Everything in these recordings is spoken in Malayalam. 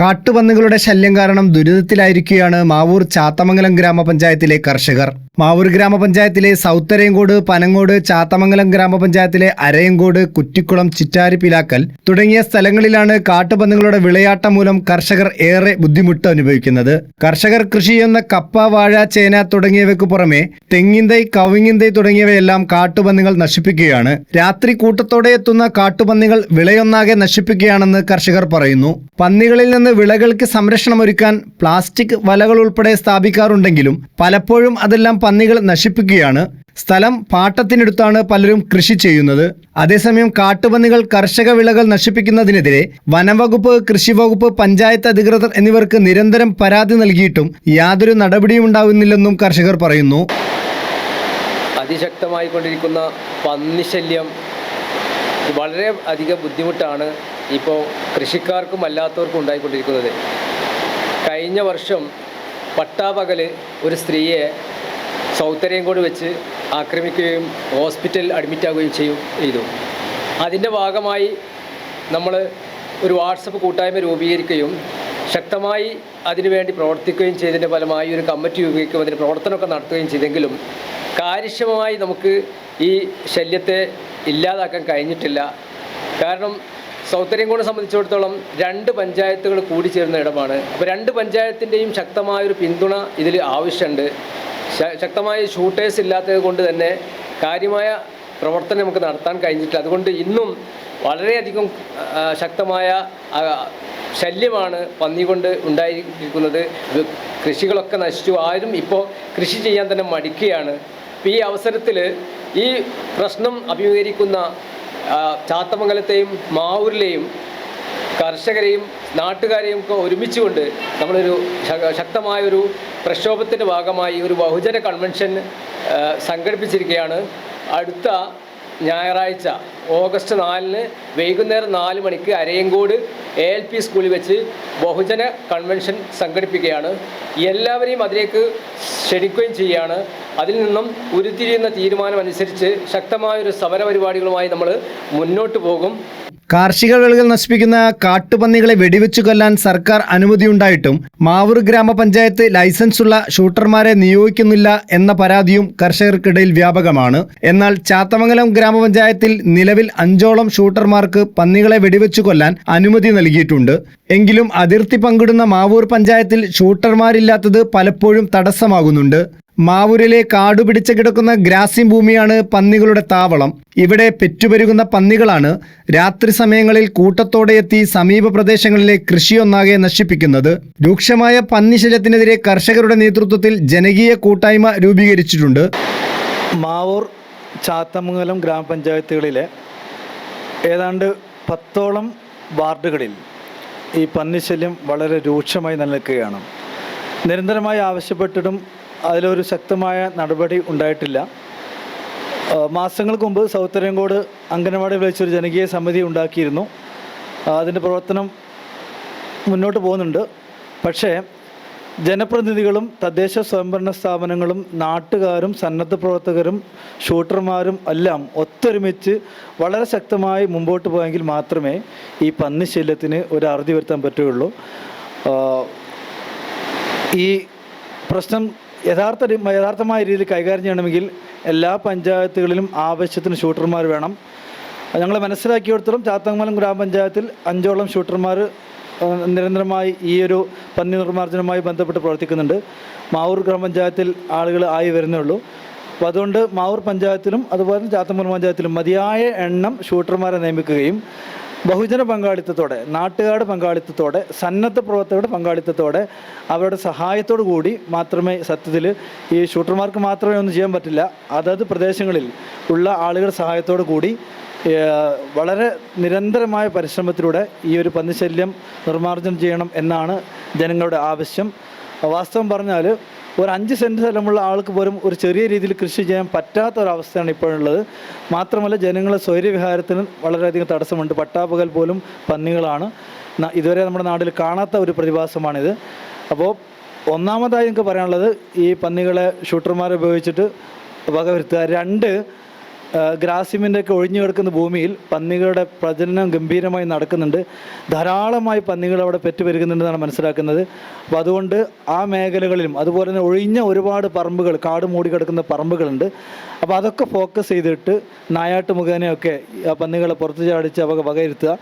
കാട്ടുപന്നികളുടെ ശല്യം കാരണം ദുരിതത്തിലായിരിക്കുകയാണ് മാവൂർ ചാത്തമംഗലം ഗ്രാമപഞ്ചായത്തിലെ കർഷകർ. മാവൂർ ഗ്രാമപഞ്ചായത്തിലെ സൗത്തരയങ്കോട് പനങ്ങോട് ചാത്തമംഗലം ഗ്രാമപഞ്ചായത്തിലെ അരയങ്കോട് കുറ്റിക്കുളം ചിറ്റാരി പിലാക്കൽ തുടങ്ങിയ സ്ഥലങ്ങളിലാണ് കാട്ടുപന്നുകളുടെ വിളയാട്ടം മൂലം കർഷകർ ഏറെ ബുദ്ധിമുട്ട് അനുഭവിക്കുന്നത്. കർഷകർ കൃഷി ചെയ്യുന്ന കപ്പ വാഴ ചേന തുടങ്ങിയവയ്ക്ക് പുറമെ തെങ്ങിന്തൈ കവിങ്ങിന്തൈ തുടങ്ങിയവയെല്ലാം കാട്ടുപന്നികൾ നശിപ്പിക്കുകയാണ്. രാത്രി കൂട്ടത്തോടെ എത്തുന്ന കാട്ടുപന്നികൾ വിളയൊന്നാകെ നശിപ്പിക്കുകയാണെന്ന് കർഷകർ പറയുന്നു. പന്നികളിൽ നിന്ന് വിളകൾക്ക് സംരക്ഷണമൊരുക്കാൻ പ്ലാസ്റ്റിക് വലകൾ ഉൾപ്പെടെ സ്ഥാപിക്കാറുണ്ടെങ്കിലും പലപ്പോഴും അതെല്ലാം പന്നികൾ നശിപ്പിക്കുകയാണ്. സ്ഥലം പാട്ടത്തിനടുത്താണ് പലരും കൃഷി ചെയ്യുന്നത്. അതേസമയം കാട്ടുപന്നികൾ കർഷക വിളകൾ നശിപ്പിക്കുന്നതിനെതിരെ വനംവകുപ്പ് കൃഷി വകുപ്പ് പഞ്ചായത്ത് അധികൃതർ എന്നിവർക്ക് നിരന്തരം പരാതി നൽകിയിട്ടും യാതൊരു നടപടിയും ഉണ്ടാകുന്നില്ലെന്നും കർഷകർ പറയുന്നു. അതിശക്തമായി കൊണ്ടിരിക്കുന്ന പന്നിശല്യം വളരെ അധികം ബുദ്ധിമുട്ടാണ് ഇപ്പോൾ കൃഷിക്കാർക്കും അല്ലാത്തവർക്കും ഉണ്ടായിക്കൊണ്ടിരിക്കുന്നത്. കഴിഞ്ഞ വർഷം പട്ടാപകൽ ഒരു സ്ത്രീയെ സൗത്തരയങ്കോട് വെച്ച് ആക്രമിക്കുകയും ഹോസ്പിറ്റലിൽ അഡ്മിറ്റ് ആവുകയും ചെയ്യും ചെയ്തു. അതിന്റെ ഭാഗമായി നമ്മൾ ഒരു വാട്സപ്പ് കൂട്ടായ്മ രൂപീകരിക്കുകയും ശക്തമായി അതിനുവേണ്ടി പ്രവർത്തിക്കുകയും ചെയ്തതിന്റെ ഫലമായി ഒരു കമ്മിറ്റി രൂപീകരിക്കുകയും അതിന്റെ പ്രവർത്തനമൊക്കെ നടത്തുകയും ചെയ്തെങ്കിലും കാര്യക്ഷമമായി നമുക്ക് ഈ ശല്യത്തെ ഇല്ലാതാക്കാൻ കഴിഞ്ഞിട്ടില്ല. കാരണം സൗത്തര്യംകോട് സംബന്ധിച്ചിടത്തോളം രണ്ട് പഞ്ചായത്തുകൾ കൂടി ചേരുന്ന ഇടമാണ്. അപ്പോൾ രണ്ട് പഞ്ചായത്തിന്റെയും ശക്തമായൊരു പിന്തുണ ഇതിൽ ആവശ്യമുണ്ട്. ശക്തമായ ഷൂട്ടേഴ്സ് ഇല്ലാത്തത് കൊണ്ട് തന്നെ കാര്യമായ പ്രവർത്തനം നമുക്ക് നടത്താൻ കഴിഞ്ഞിട്ടില്ല. അതുകൊണ്ട് ഇന്നും വളരെയധികം ശക്തമായ ശല്യമാണ് പന്നി കൊണ്ട് ഉണ്ടായിരിക്കുന്നത് കൃഷികളൊക്കെ നശിച്ചു. ആരും ഇപ്പോൾ കൃഷി ചെയ്യാൻ തന്നെ മടിക്കുകയാണ്. ഈ അവസരത്തിൽ ഈ പ്രശ്നം അഭിമുഖീകരിക്കുന്ന ചാത്തമംഗലത്തെയും മാവൂരിലെയും കർഷകരെയും നാട്ടുകാരെയും ഒക്കെ ഒരുമിച്ചുകൊണ്ട് നമ്മളൊരു ശക്തമായൊരു പ്രക്ഷോഭത്തിന്റെ ഭാഗമായി ഒരു ബഹുജന കൺവെൻഷൻ സംഘടിപ്പിച്ചിരിക്കുകയാണ്. അടുത്ത ഞായറാഴ്ച ഓഗസ്റ്റ് നാലിന് വൈകുന്നേരം നാല് മണിക്ക് അരയങ്കോട് എ എൽ പി സ്കൂളിൽ വെച്ച് ബഹുജന കൺവെൻഷൻ സംഘടിപ്പിക്കുകയാണ്. എല്ലാവരെയും അതിലേക്ക് ക്ഷണിക്കുകയും ചെയ്യുകയാണ്. അതിൽ നിന്നും ഉരുത്തിരിയുന്ന തീരുമാനമനുസരിച്ച് ശക്തമായൊരു സമരപരിപാടികളുമായി നമ്മൾ മുന്നോട്ട് പോകും. കാർഷിക വിളകൾ നശിപ്പിക്കുന്ന കാട്ടുപന്നികളെ വെടിവെച്ചു കൊല്ലാൻ സർക്കാർ അനുമതിയുണ്ടായിട്ടും മാവൂർ ഗ്രാമപഞ്ചായത്ത് ലൈസൻസ് ഉള്ള ഷൂട്ടർമാരെ നിയോഗിക്കുന്നില്ല എന്ന പരാതിയും കർഷകർക്കിടയിൽ വ്യാപകമാണ്. എന്നാൽ ചാത്തമംഗലം ഗ്രാമപഞ്ചായത്തിൽ നിലവിൽ അഞ്ചോളം ഷൂട്ടർമാർക്ക് പന്നികളെ വെടിവെച്ചു കൊല്ലാൻ അനുമതി നൽകിയിട്ടുണ്ട്. എങ്കിലും അതിർത്തി പങ്കിടുന്ന മാവൂർ പഞ്ചായത്തിൽ ഷൂട്ടർമാരില്ലാത്തത് പലപ്പോഴും തടസ്സമാകുന്നുണ്ട്. മാവൂരിലെ കാടുപിടിച്ച് കിടക്കുന്ന ഗ്രാസിം ഭൂമിയാണ് പന്നികളുടെ താവളം. ഇവിടെ പെറ്റുപെരുകുന്ന പന്നികളാണ് രാത്രി സമയങ്ങളിൽ കൂട്ടത്തോടെ എത്തി സമീപ പ്രദേശങ്ങളിലെ കൃഷിയൊന്നാകെ നശിപ്പിക്കുന്നത്. രൂക്ഷമായ പന്നിശല്യത്തിനെതിരെ കർഷകരുടെ നേതൃത്വത്തിൽ ജനകീയ കൂട്ടായ്മ രൂപീകരിച്ചിട്ടുണ്ട്. മാവൂർ ചാത്തമംഗലം ഗ്രാമപഞ്ചായത്തുകളിലെ ഏതാണ്ട് പത്തോളം വാർഡുകളിൽ ഈ പന്നിശല്യം വളരെ രൂക്ഷമായി നിലനിൽക്കുകയാണ്. നിരന്തരമായി ആവശ്യപ്പെട്ടിട്ടും അതിലൊരു ശക്തമായ നടപടി ഉണ്ടായിട്ടില്ല. മാസങ്ങൾക്ക് മുമ്പ് സൗത്തരയങ്കോട് അംഗനവാടി വിളിച്ചൊരു ജനകീയ സമിതി ഉണ്ടാക്കിയിരുന്നു. അതിന്റെ പ്രവർത്തനം മുന്നോട്ട് പോകുന്നുണ്ട്. പക്ഷേ ജനപ്രതിനിധികളും തദ്ദേശ സ്വയംഭരണ സ്ഥാപനങ്ങളും നാട്ടുകാരും സന്നദ്ധ പ്രവർത്തകരും ഷൂട്ടർമാരും എല്ലാം ഒത്തൊരുമിച്ച് വളരെ ശക്തമായി മുമ്പോട്ട് പോയെങ്കിൽ മാത്രമേ ഈ പന്നിശല്യത്തിന് ഒരു അറുതി വരുത്താൻ പറ്റുകയുള്ളൂ. ഈ പ്രശ്നം യഥാർത്ഥ യഥാർത്ഥമായ രീതിയിൽ കൈകാര്യം ചെയ്യണമെങ്കിൽ എല്ലാ പഞ്ചായത്തുകളിലും ആവശ്യത്തിന് ഷൂട്ടർമാർ വേണം. ഞങ്ങൾ മനസ്സിലാക്കിയിടത്തോളം ചാത്തങ്ങമലം ഗ്രാമപഞ്ചായത്തിൽ അഞ്ചോളം ഷൂട്ടർമാർ നിരന്തരമായി ഈ ഒരു പന്നി നിർമ്മാർജനവുമായി ബന്ധപ്പെട്ട് പ്രവർത്തിക്കുന്നുണ്ട്. മാവൂർ ഗ്രാമപഞ്ചായത്തിൽ ആളുകൾ ആയി വരുന്നേ ഉള്ളൂ. അപ്പോൾ അതുകൊണ്ട് മാവൂർ പഞ്ചായത്തിലും അതുപോലെ തന്നെ ചാത്തമംഗലം പഞ്ചായത്തിലും മതിയായ എണ്ണം ഷൂട്ടർമാരെ നിയമിക്കുകയും ബഹുജന പങ്കാളിത്തത്തോടെ നാട്ടുകാരുടെ പങ്കാളിത്തത്തോടെ സന്നദ്ധ പ്രവർത്തകരുടെ പങ്കാളിത്തത്തോടെ അവരുടെ സഹായത്തോടു കൂടി മാത്രമേ സത്യത്തിൽ ഈ ഷൂട്ടർമാർക്ക് മാത്രമേ ഒന്നും ചെയ്യാൻ പറ്റില്ല. അതത് പ്രദേശങ്ങളിൽ ഉള്ള ആളുകളുടെ സഹായത്തോടു കൂടി വളരെ നിരന്തരമായ പരിശ്രമത്തിലൂടെ ഈ ഒരു പന്നിശല്യം നിർമ്മാർജനം ചെയ്യണം എന്നാണ് ജനങ്ങളുടെ ആവശ്യം. വാസ്തവം പറഞ്ഞാൽ ഒരു അഞ്ച് സെന്റ് സ്ഥലമുള്ള ആൾക്ക് പോലും ഒരു ചെറിയ രീതിയിൽ കൃഷി ചെയ്യാൻ പറ്റാത്ത ഒരവസ്ഥയാണ് ഇപ്പോഴുള്ളത്. മാത്രമല്ല ജനങ്ങളെ സ്വൈര്യവിഹാരത്തിന് വളരെയധികം തടസ്സമുണ്ട്. പട്ടാപ്പകൽ പോലും പന്നികളാണ്. ഇതുവരെ നമ്മുടെ നാട്ടിൽ കാണാത്ത ഒരു പ്രതിഭാസമാണിത്. അപ്പോൾ ഒന്നാമതായി എനിക്ക് പറയാനുള്ളത് ഈ പന്നികളെ ഷൂട്ടർമാരെ ഉപയോഗിച്ചിട്ട് വകവരുത്തുക. രണ്ട് ഗ്രാസിമിന്റെ ഒക്കെ ഒഴിഞ്ഞു കിടക്കുന്ന ഭൂമിയിൽ പന്നികളുടെ പ്രജനനം ഗംഭീരമായി നടക്കുന്നുണ്ട്. ധാരാളമായി പന്നികൾ അവിടെ പെറ്റു പെറ്റുപെരുകുന്നുണ്ടെന്നാണ് മനസ്സിലാക്കുന്നത്. അപ്പോൾ അതുകൊണ്ട് ആ മേഖലകളിലും അതുപോലെ തന്നെ ഒഴിഞ്ഞ ഒരുപാട് പറമ്പുകൾ കാട് മൂടി കിടക്കുന്ന പറമ്പുകളുണ്ട്. അപ്പോൾ അതൊക്കെ ഫോക്കസ് ചെയ്തിട്ട് നായാട്ട് മുഖേനയൊക്കെ പന്നികളെ പുറത്തു ചാടിച്ച് അവ വകയിരുത്തുക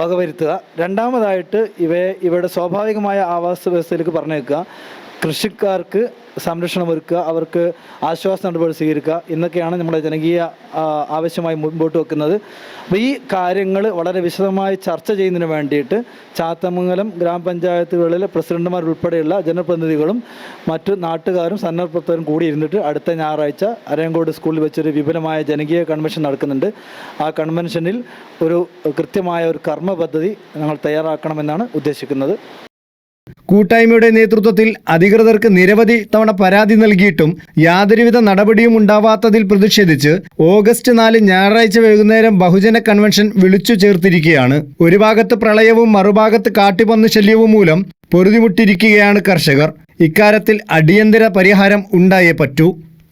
വകവരുത്തുക. രണ്ടാമതായിട്ട് ഇവയെ ഇവയുടെ സ്വാഭാവികമായ ആവാസ വ്യവസ്ഥയിലേക്ക് പറഞ്ഞേക്കുക കൃഷിക്കാർക്ക് സംരക്ഷണം ഒരുക്കുക അവർക്ക് ആശ്വാസ നടപടി സ്വീകരിക്കുക എന്നൊക്കെയാണ് നമ്മുടെ ജനകീയ ആവശ്യമായി മുൻപോട്ട് വെക്കുന്നത്. അപ്പോൾ ഈ കാര്യങ്ങൾ വളരെ വിശദമായി ചർച്ച ചെയ്യുന്നതിന് വേണ്ടിയിട്ട് ചാത്തമംഗലം ഗ്രാമപഞ്ചായത്തുകളിലെ പ്രസിഡന്റുമാർ ഉൾപ്പെടെയുള്ള ജനപ്രതിനിധികളും മറ്റു നാട്ടുകാരും സന്നദ്ധപ്രവർത്തകരും കൂടി ഇരുന്നിട്ട് അടുത്ത ഞായറാഴ്ച അരയങ്കോട് സ്കൂളിൽ വെച്ചൊരു വിപുലമായ ജനകീയ കൺവെൻഷൻ നടക്കുന്നുണ്ട്. ആ കൺവെൻഷനിൽ ഒരു കൃത്യമായ ഒരു കർമ്മ പദ്ധതി ഞങ്ങൾ തയ്യാറാക്കണമെന്നാണ് ഉദ്ദേശിക്കുന്നത്. കൂട്ടായ്മയുടെ നേതൃത്വത്തിൽ അധികൃതർക്ക് നിരവധി തവണ പരാതി നൽകിയിട്ടും യാതൊരുവിധ നടപടിയും ഉണ്ടാവാത്തതിൽ പ്രതിഷേധിച്ച് ഓഗസ്റ്റ് നാല് ഞായറാഴ്ച വൈകുന്നേരം ബഹുജന കൺവെൻഷൻ വിളിച്ചു ചേർത്തിരിക്കുകയാണ്. ഒരു ഭാഗത്ത് പ്രളയവും മറുഭാഗത്ത് കാട്ടുപന്ന് ശല്യവും മൂലം പൊറുതിമുട്ടിരിക്കുകയാണ് കർഷകർ. ഇക്കാര്യത്തിൽ അടിയന്തര പരിഹാരം ഉണ്ടായേ പറ്റൂ.